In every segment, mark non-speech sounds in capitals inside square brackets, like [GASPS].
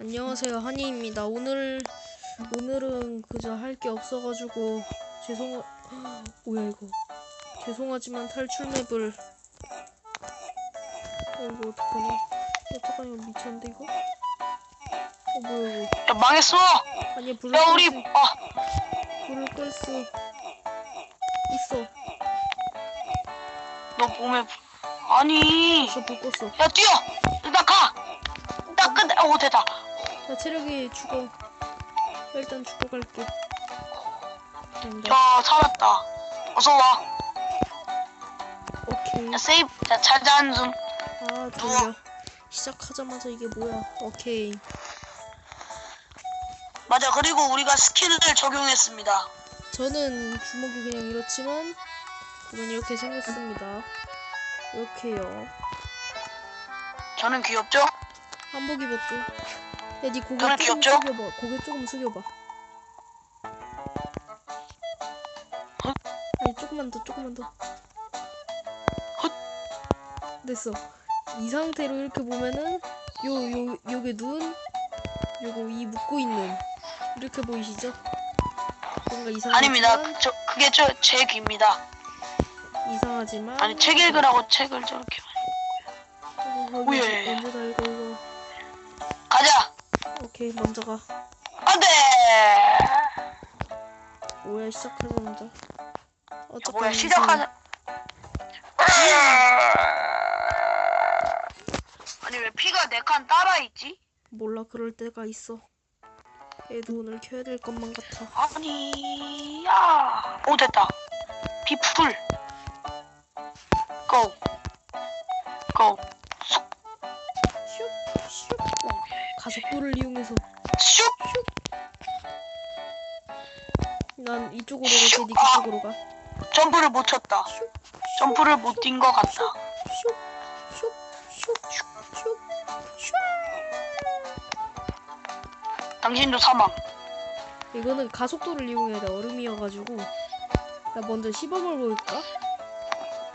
안녕하세요 한이입니다. 오늘 오늘은 그저 할 게 없어가지고 죄송 [GASPS] 뭐야 이거 죄송하지만 탈출 맵을 어, 이거 어떡하냐 어떡하냐 미쳤는데 이거 어 뭐야 이거 야 망했어. 아니야 불을 야끌 우리 수, 아, 불을 끌수 있어 너 몸에 불- 아니. 저불 껐어 야 뛰어. 일단 가. 일단 끝내. 오 됐다. 나 체력이 죽어 일단 죽고 갈게 된다 야 살았다. 어서 와. 오케이 야 세이브. 자 자자 한숨. 아 졸려 시작하자마자 이게 뭐야 오케이 맞아. 그리고 우리가 스킬을 적용했습니다. 저는 주먹이 그냥 이렇지만 보면 이렇게 생겼습니다 이렇게요 저는 귀엽죠? 한복 입었죠 야니 고개 저는 조금 귀엽죠? 숙여봐 고개 조금 숙여봐 아니 조금만 더 조금만 더 됐어 이 상태로 이렇게 보면은 요 요 요게 눈 요거 이 묶고 있는 이렇게 보이시죠? 뭔가 이상하지만 아닙니다. 저 그게 저 제 귀입니다. 이상하지만 아니 책 읽으라고 책을 저렇게. 오케이 먼저 가 안돼. 뭐야 시작하자마자 어차피 뭐야 시작하자. 아니 왜 피가 네 칸 따라 있지? 몰라 그럴 때가 있어 애도 오늘 켜야 될 것만 같아 아니 야. 오 됐다. 비풀. 고. 고. 가속도를 이용해서 슉. 난 이쪽으로 갈게 니 그쪽으로 가 점프를 못 쳤다. 슉, 점프를 못 뛴 것 같다. 슉슉슉슉슉 당신도 사망. 이거는 가속도를 이용해야 돼 얼음이어가지고 나 먼저 시범을 보일까?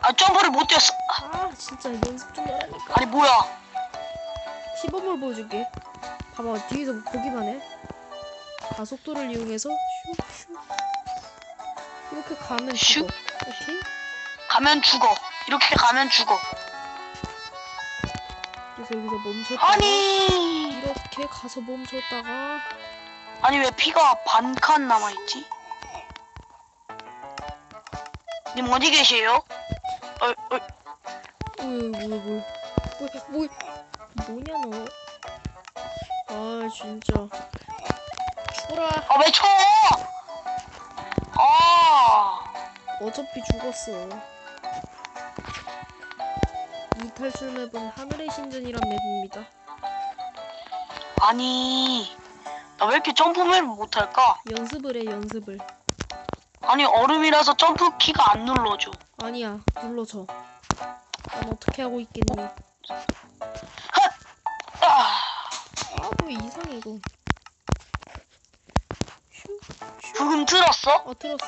아 점프를 못 뛰었어. 아 진짜 연습 좀 하라니까 아니 뭐야? 시범을 보여줄게. 봐봐 뒤에서 보기만 해. 가속도를 이용해서 슉슉 이렇게 가면 슉. 죽어. 오케이? 가면 죽어. 이렇게 가면 죽어. 그래서 여기서 멈췄다가 아니. 이렇게 가서 멈췄다가 아니 왜 피가 반 칸 남아 있지? 님 어디 계세요? 어, 어, 뭐야 뭐야 뭐야 뭐야 뭐야 뭐냐 너? 아 진짜 죽어라. 아, 왜 쳐? 아, 어차피 죽었어. 이 탈출 맵은 하늘의 신전이란 맵입니다. 아니, 나 왜 이렇게 점프를 못할까? 연습을 해 연습을. 아니, 얼음이라서 점프 키가 안 눌러져. 아니야 눌러줘 난 어떻게 하고 있겠니 아, 아뭐 이상해 이거 슈슈. 부금 들었어? 어 들었어.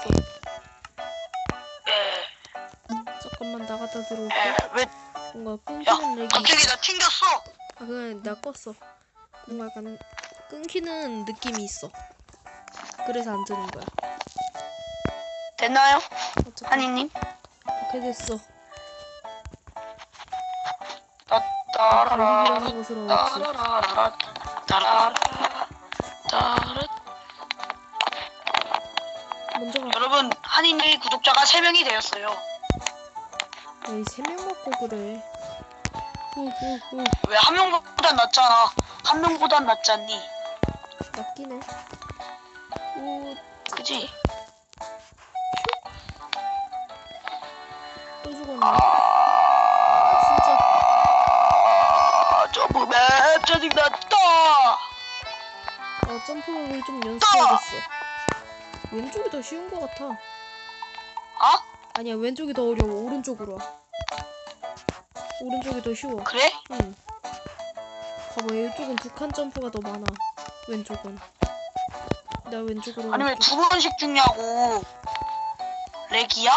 에, 잠깐만 나갔다 들어올게. 에, 왜, 뭔가 야, 끊기는 렉이 갑자기 나 튕겼어. 아 그냥 나 껐어. 뭔가 약간 끊기는 느낌이 있어. 그래서 안 뜨는 거야. 됐나요? 어차피 한이님? 어떻게 됐어. 따, 따라라, 알았지 따라라라, 따라라, 따라. 먼저 가 여러분, 한이님 구독자가 3명이 되었어요. 에이 세명 먹고 그래 후후후 왜 한 명보단 낫잖아. 한 명보단 낫지 않니? 낚이네 오 그지? 또 죽었네 아, 진짜 아, 점프 맵 짜증났 다. 어, 점프를 좀 연습해야겠어. 왼쪽이 더 쉬운 것 같아. 아? 아니야, 왼쪽이 더 어려워. 오른쪽으로 와. 오른쪽이 더 쉬워. 그래? 응. 봐봐, 이쪽은 두칸 점프가 더 많아. 왼쪽은. 나 왼쪽으로 아니 왜. 두 번씩 죽냐고. 렉이야?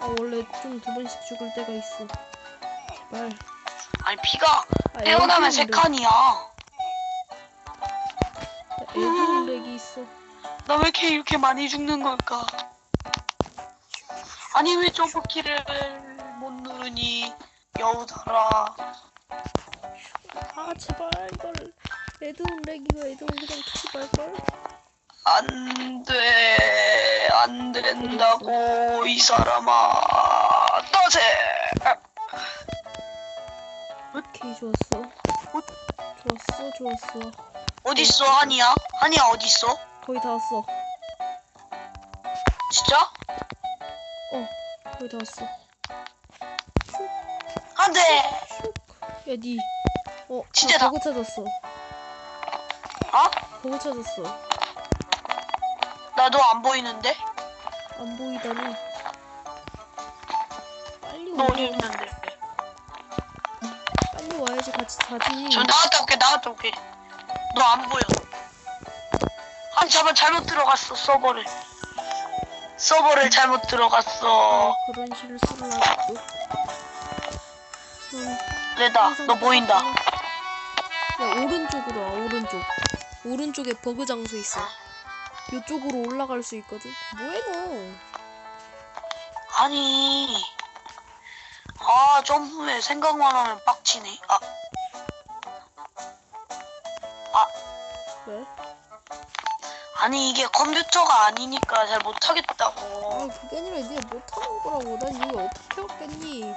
아, 원래 좀 두 번씩 죽을 때가 있어. 제발. 아니 피가 아, 태어나면 세. 칸이야. 애들 렉이 있어. 나 왜 이렇게 이렇게 많이 죽는 걸까? 아니 왜 점프키를 못 누르니 여우달아 아 제발 이걸 애들 렉이가 애들 그냥 키지 말걸. 안 돼 안 된다고 이 사람아 떠세 오케이 좋았어. 좋았어 좋았어. 어딨어 한이야 한이야 어딨어 거의 다 왔어. 진짜 어 거의 다 왔어. 안돼 슉. 야 니. 어 진짜 나 다- 버그 찾았어. 어 버그 찾았어. 나너안 보이는데 안 보이다니. 빨리 너 와. 어디 있는데 빨리 와야지 같이 자지. 저 나갔다 올게 나갔다 올게 너 안 보여 아니 잠깐 잘못 들어갔어 서버를 서버를 잘못 들어갔어 아, 그런 실수를 하고. 음, 레다 너 보인다 야 오른쪽으로 와 오른쪽. 오른쪽에 버그 장소 있어. 이쪽으로 올라갈 수 있거든. 뭐해 너? 아니 아 점프에 생각만 하면 빡치네 아 왜? 아니 이게 컴퓨터가 아니니까 잘아 못하겠다고 그게 아니라 네가 못하는 거라고. 난 이거 어떻게 했겠니?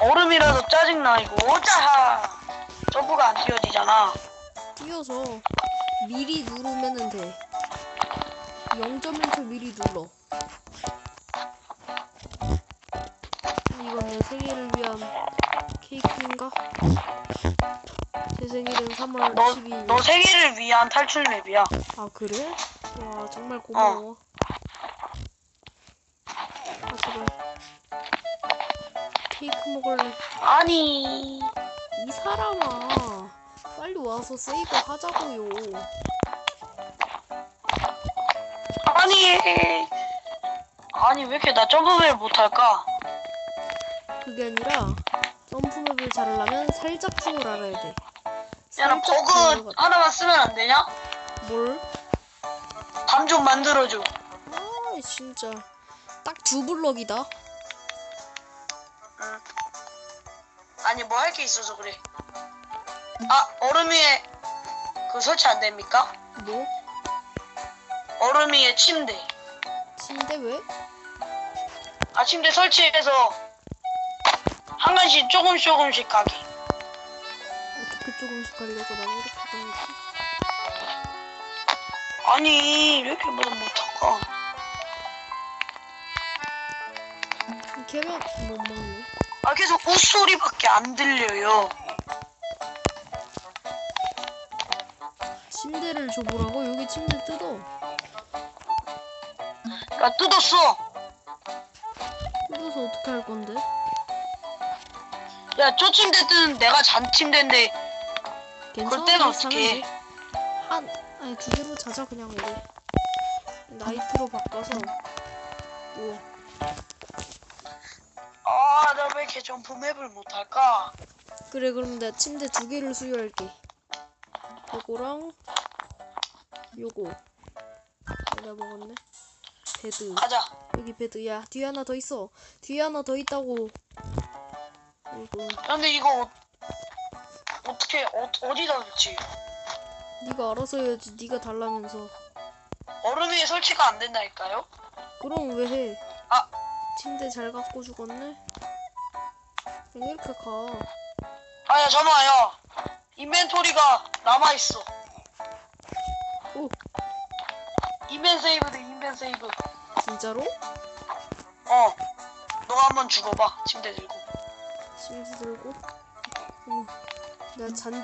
얼음이라도 짜증나 이거 오자 점프가 안 뛰어지잖아 뛰어서 미리 누르면은 돼. 0.1초 미리 눌러. 이건 내 생일을 위한 케이크인가? 제 생일은 3월 너, 12일. 너 세계를 위한 탈출 맵이야 아 그래? 와 정말 고마워. 아 제발. 케이크 먹을래. 아니 이 사람아 빨리 와서 세이브 하자고요. 아니 아니 왜 이렇게 나 점프맵 못할까 그게 아니라 점프맵을 잘하려면 살짝 춤을 알아야 돼. 야 나 살짝 버그 하나만 쓰면 안 되냐? 뭘? 밤 좀 만들어줘 아 진짜 딱 두 블럭이다. 응. 아니 뭐 할 게 있어서 그래 아 얼음 위에 그 설치 안 됩니까? 뭐? 얼음 위에 침대 침대 왜? 아 침대 설치해서 한 간씩 조금씩 조금씩 가기 어떻게 가려고 난 이렇게 가는지. 아니 왜 이렇게 뭐 못할까 하면 못 먹네. 아 계속 웃소리밖에 안 들려요 침대를 줘보라고? 여기 침대 뜯어. 나 뜯었어 뜯어서 어떻게 할 건데? 야 저 침대는 내가 잔 침대인데 괜찮아. 때는 어떡해. 돼. 한 아니 두 개로 자자 그냥 우리. 나이트로 바꿔서. 오. 아나 왜 이렇게 점프맵을 못할까 그래 그럼 내가 침대 두 개를 수여할게 요거랑 요거 내가 먹었네 베드 가자 여기 베드 야 뒤에 하나 더 있어 뒤에 하나 더 있다고 이거 근데 이거 어, 어떻게 어, 어디다 놓지. 네가 알아서 해야지. 네가 달라면서. 얼음 위에 설치가 안 된다니까요? 그럼 왜 해? 아. 침대 잘 갖고 죽었네? 그냥 이렇게 가? 아야 잠깐만요. 인벤토리가 남아 있어. 오. 인벤 세이브도 인벤 세이브. 진짜로? 어. 너가 한번 죽어봐 침대 들고. 침대 들고? 어머 내가 잔디